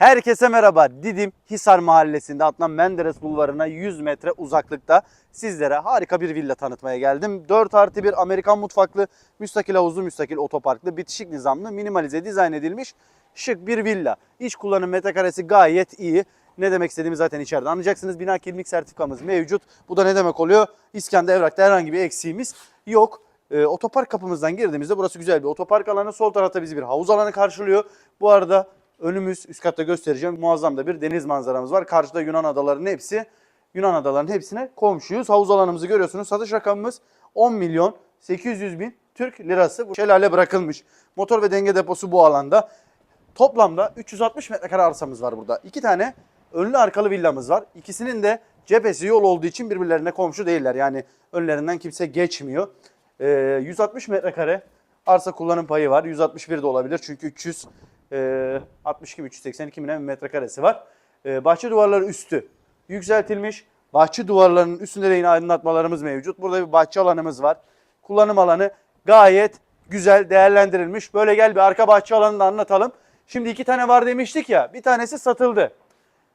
Herkese merhaba. Didim Hisar Mahallesi'nde Adnan Menderes Bulvarı'na 100 metre uzaklıkta sizlere harika bir villa tanıtmaya geldim. 4 artı 1 Amerikan mutfaklı, müstakil havuzlu, müstakil otoparklı, bitişik nizamlı, minimalize dizayn edilmiş şık bir villa. İç kullanım metrekaresi gayet iyi. Ne demek istediğimi zaten içeride anlayacaksınız. Bina kirlilik sertifikamız mevcut. Bu da ne demek oluyor? İskende evrakta herhangi bir eksiğimiz yok. Ee, otopark kapımızdan girdiğimizde burası güzel bir otopark alanı. Sol tarafta bizi bir havuz alanı karşılıyor. Bu arada önümüz üst katta göstereceğim. Muazzam da bir deniz manzaramız var. Karşıda Yunan adalarının hepsi. Yunan adalarının hepsine komşuyuz. Havuz alanımızı görüyorsunuz. Satış rakamımız 10 milyon 800 bin Türk lirası. Bu şelale bırakılmış. Motor ve denge deposu bu alanda. Toplamda 360 metrekare arsamız var burada. İki tane önlü arkalı villamız var. İkisinin de cephesi yol olduğu için birbirlerine komşu değiller. Yani önlerinden kimse geçmiyor. Ee, 160 metrekare arsa kullanım payı var. 161 de olabilir çünkü 300 e, 62 382 bin metrekaresi var. Ee, bahçe duvarları üstü yükseltilmiş. Bahçe duvarlarının üstünde de yine aydınlatmalarımız mevcut. Burada bir bahçe alanımız var. Kullanım alanı gayet güzel değerlendirilmiş. Böyle gel bir arka bahçe alanını anlatalım. Şimdi iki tane var demiştik ya. Bir tanesi satıldı.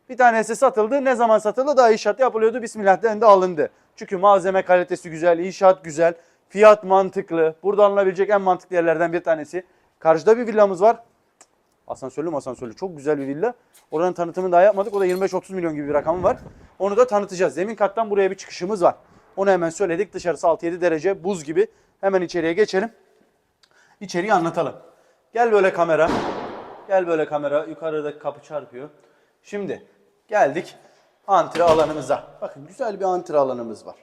Bir tanesi satıldı. Ne zaman satıldı? Daha inşaat yapılıyordu. Bismillah'ten de alındı. Çünkü malzeme kalitesi güzel, inşaat güzel, fiyat mantıklı. Burada alınabilecek en mantıklı yerlerden bir tanesi. Karşıda bir villamız var. Asansörlü mü asansörlü. Çok güzel bir villa. Oranın tanıtımını daha yapmadık. O da 25-30 milyon gibi bir rakam var. Onu da tanıtacağız. Zemin kattan buraya bir çıkışımız var. Onu hemen söyledik. Dışarısı 6-7 derece buz gibi. Hemen içeriye geçelim. İçeriği anlatalım. Gel böyle kamera. Gel böyle kamera. Yukarıdaki kapı çarpıyor. Şimdi geldik antre alanımıza. Bakın güzel bir antre alanımız var.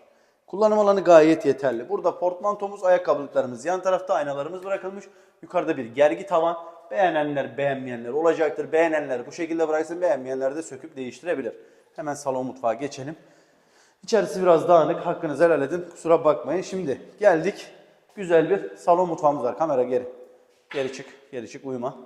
Kullanım alanı gayet yeterli. Burada portmantomuz, ayakkabılıklarımız, yan tarafta aynalarımız bırakılmış. Yukarıda bir gergi tavan. Beğenenler, beğenmeyenler olacaktır. Beğenenler bu şekilde bıraksın, beğenmeyenler de söküp değiştirebilir. Hemen salon mutfağa geçelim. İçerisi biraz dağınık. Hakkınızı helal edin. Kusura bakmayın. Şimdi geldik. Güzel bir salon mutfağımız var. Kamera geri. Geri çık. Geri çık. Uyuma.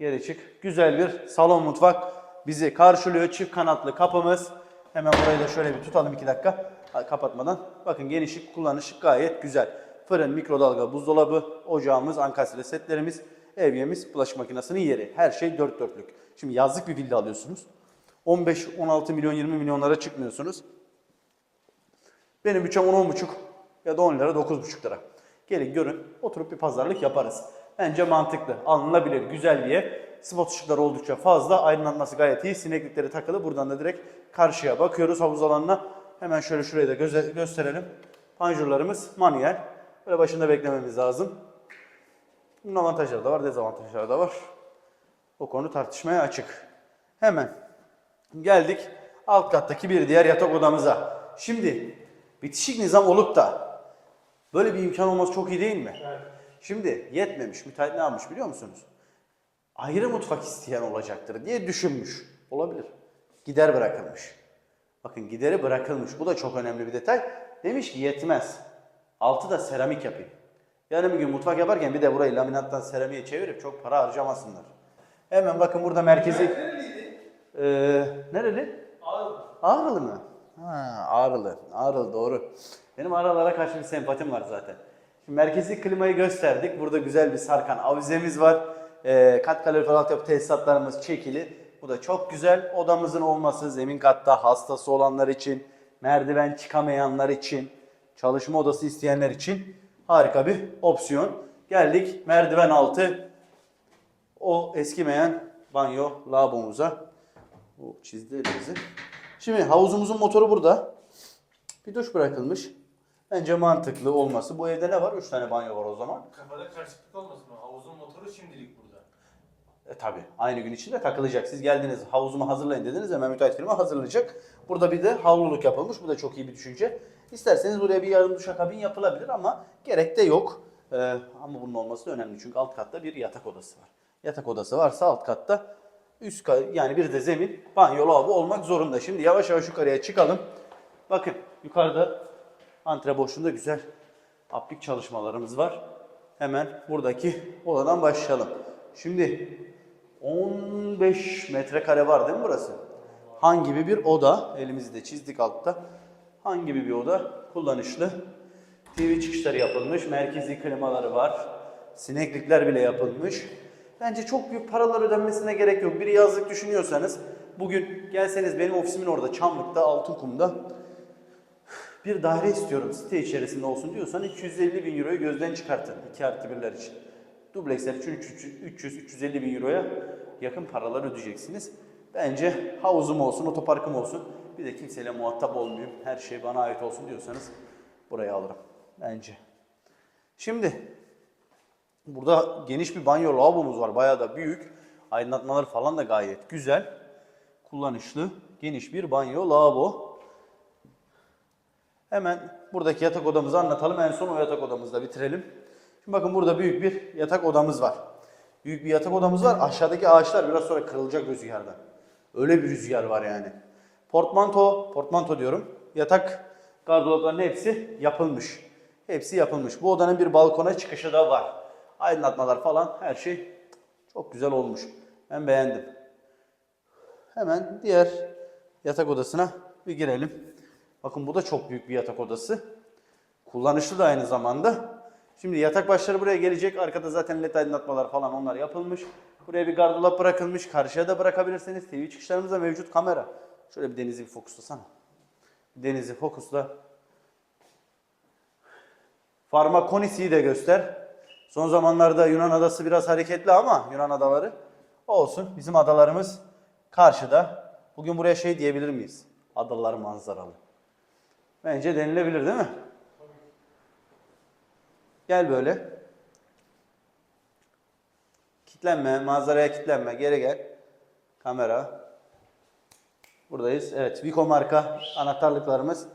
Geri çık. Güzel bir salon mutfak bizi karşılıyor. Çift kanatlı kapımız. Hemen burayı da şöyle bir tutalım iki dakika Ha, kapatmadan. Bakın genişlik, kullanışı gayet güzel. Fırın, mikrodalga, buzdolabı, ocağımız, ankastre setlerimiz, evyemiz, bulaşık makinesinin yeri. Her şey dört dörtlük. Şimdi yazlık bir villa alıyorsunuz. 15, 16 milyon, 20 milyonlara çıkmıyorsunuz. Benim bütçem 10-10,5 ya da 10 lira 9,5 lira. Gelin görün oturup bir pazarlık yaparız. Bence mantıklı, alınabilir, güzel bir yer. Spot ışıkları oldukça fazla, aydınlatması gayet iyi. Sineklikleri takılı. Buradan da direkt karşıya bakıyoruz havuz alanına. Hemen şöyle şurayı da gösterelim. Panjurlarımız manuel. Böyle başında beklememiz lazım. Bunun avantajları da var, dezavantajları da var. O konu tartışmaya açık. Hemen geldik alt kattaki bir diğer yatak odamıza. Şimdi bitişik nizam olup da böyle bir imkan olması çok iyi değil mi? Şimdi yetmemiş. Müteahhit ne yapmış biliyor musunuz? Ayrı mutfak isteyen olacaktır diye düşünmüş. Olabilir. Gider bırakılmış. Bakın gideri bırakılmış. Bu da çok önemli bir detay. Demiş ki yetmez. Altı da seramik yapayım. Yarın bir gün mutfak yaparken bir de burayı laminattan seramiğe çevirip çok para harcamasınlar. Hemen bakın burada merkezi... Ee, nereli? Ağrılı. Ağrılı mı? Ha, Ağrılı. Ağrılı doğru. Benim Ağrılara karşı bir sempatim var zaten. Şimdi merkezi klimayı gösterdik. Burada güzel bir sarkan avizemiz var. Ee, kat kalorifer altyapı tesisatlarımız çekili. Bu da çok güzel. Odamızın olması zemin katta hastası olanlar için, merdiven çıkamayanlar için, çalışma odası isteyenler için harika bir opsiyon. Geldik merdiven altı o eskimeyen banyo lavabomuza. Bu çizdi elimizi. Şimdi havuzumuzun motoru burada. Bir duş bırakılmış. Bence mantıklı olması. Bu evde ne var? 3 tane banyo var o zaman. Kafada karışıklık olmasın o. Havuzun motoru şimdilik burada. E tabi aynı gün içinde takılacak. Siz geldiniz havuzumu hazırlayın dediniz hemen müteahhit firma hazırlayacak. Burada bir de havluluk yapılmış. Bu da çok iyi bir düşünce. İsterseniz buraya bir yarım duşakabin yapılabilir ama gerek de yok. Ee, ama bunun olması da önemli çünkü alt katta bir yatak odası var. Yatak odası varsa alt katta üst ka- yani bir de zemin banyo lavabo olmak zorunda. Şimdi yavaş yavaş yukarıya çıkalım. Bakın yukarıda antre boşluğunda güzel aplik çalışmalarımız var. Hemen buradaki odadan başlayalım. Şimdi 15 metrekare var değil mi burası? Hangi gibi bir oda? Elimizi de çizdik altta. Hangi gibi bir oda? Kullanışlı. TV çıkışları yapılmış. Merkezi klimaları var. Sineklikler bile yapılmış. Bence çok büyük paralar ödenmesine gerek yok. Bir yazlık düşünüyorsanız bugün gelseniz benim ofisimin orada Çamlık'ta Altınkum'da bir daire istiyorum site içerisinde olsun diyorsan 250 bin euroyu gözden çıkartın 2 artı birler için. Dubleksler için 300-350 bin euroya yakın paralar ödeyeceksiniz. Bence havuzum olsun, otoparkım olsun. Bir de kimseyle muhatap olmayayım. Her şey bana ait olsun diyorsanız burayı alırım. Bence. Şimdi burada geniş bir banyo lavabomuz var. Bayağı da büyük. Aydınlatmaları falan da gayet güzel. Kullanışlı, geniş bir banyo lavabo. Hemen buradaki yatak odamızı anlatalım. En son o yatak odamızda bitirelim. Şimdi bakın burada büyük bir yatak odamız var. Büyük bir yatak odamız var. Aşağıdaki ağaçlar biraz sonra kırılacak rüzgarda. Öyle bir rüzgar var yani. Portmanto, portmanto diyorum. Yatak gardıropların hepsi yapılmış. Hepsi yapılmış. Bu odanın bir balkona çıkışı da var. Aydınlatmalar falan her şey çok güzel olmuş. Ben beğendim. Hemen diğer yatak odasına bir girelim. Bakın bu da çok büyük bir yatak odası. Kullanışlı da aynı zamanda. Şimdi yatak başları buraya gelecek. Arkada zaten led aydınlatmalar falan onlar yapılmış. Buraya bir gardırop bırakılmış. Karşıya da bırakabilirsiniz. TV çıkışlarımızda mevcut kamera. Şöyle bir denizi bir fokuslasana. Denizi fokusla. Farmakonisi'yi de göster. Son zamanlarda Yunan adası biraz hareketli ama Yunan adaları olsun. Bizim adalarımız karşıda. Bugün buraya şey diyebilir miyiz? Adalar manzaralı. Bence denilebilir değil mi? Gel böyle. Kitlenme, manzaraya kitlenme. Geri gel. Kamera. Buradayız. Evet, Vico marka anahtarlıklarımız.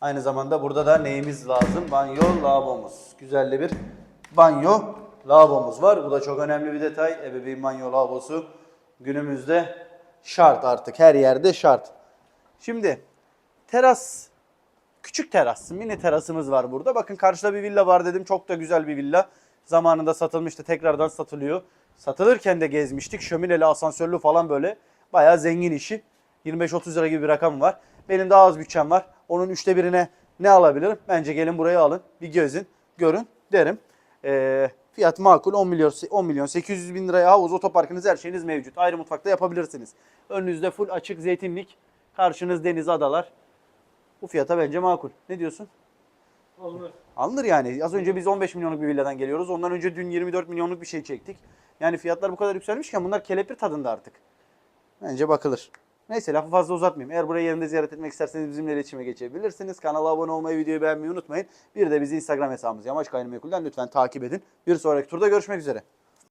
Aynı zamanda burada da neyimiz lazım? Banyo, lavabomuz. Güzel de bir banyo, lavabomuz var. Bu da çok önemli bir detay. Ebeveyn banyo, lavabosu günümüzde şart artık. Her yerde şart. Şimdi teras Küçük teras, mini terasımız var burada. Bakın karşıda bir villa var dedim. Çok da güzel bir villa. Zamanında satılmıştı. Tekrardan satılıyor. Satılırken de gezmiştik. Şömineli, asansörlü falan böyle. Bayağı zengin işi. 25-30 lira gibi bir rakam var. Benim daha az bütçem var. Onun üçte birine ne alabilirim? Bence gelin buraya alın. Bir gözün, görün derim. Ee, fiyat makul 10 milyon 10 milyon 800 bin liraya havuz otoparkınız her şeyiniz mevcut. Ayrı mutfakta yapabilirsiniz. Önünüzde full açık zeytinlik. Karşınız deniz adalar. Bu fiyata bence makul. Ne diyorsun? Alınır. Alınır yani. Az önce biz 15 milyonluk bir villadan geliyoruz. Ondan önce dün 24 milyonluk bir şey çektik. Yani fiyatlar bu kadar yükselmişken bunlar kelepir tadında artık. Bence bakılır. Neyse lafı fazla uzatmayayım. Eğer burayı yerinde ziyaret etmek isterseniz bizimle iletişime geçebilirsiniz. Kanala abone olmayı, videoyu beğenmeyi unutmayın. Bir de bizi Instagram hesabımız Yamaç Gayrimenkul'den lütfen takip edin. Bir sonraki turda görüşmek üzere.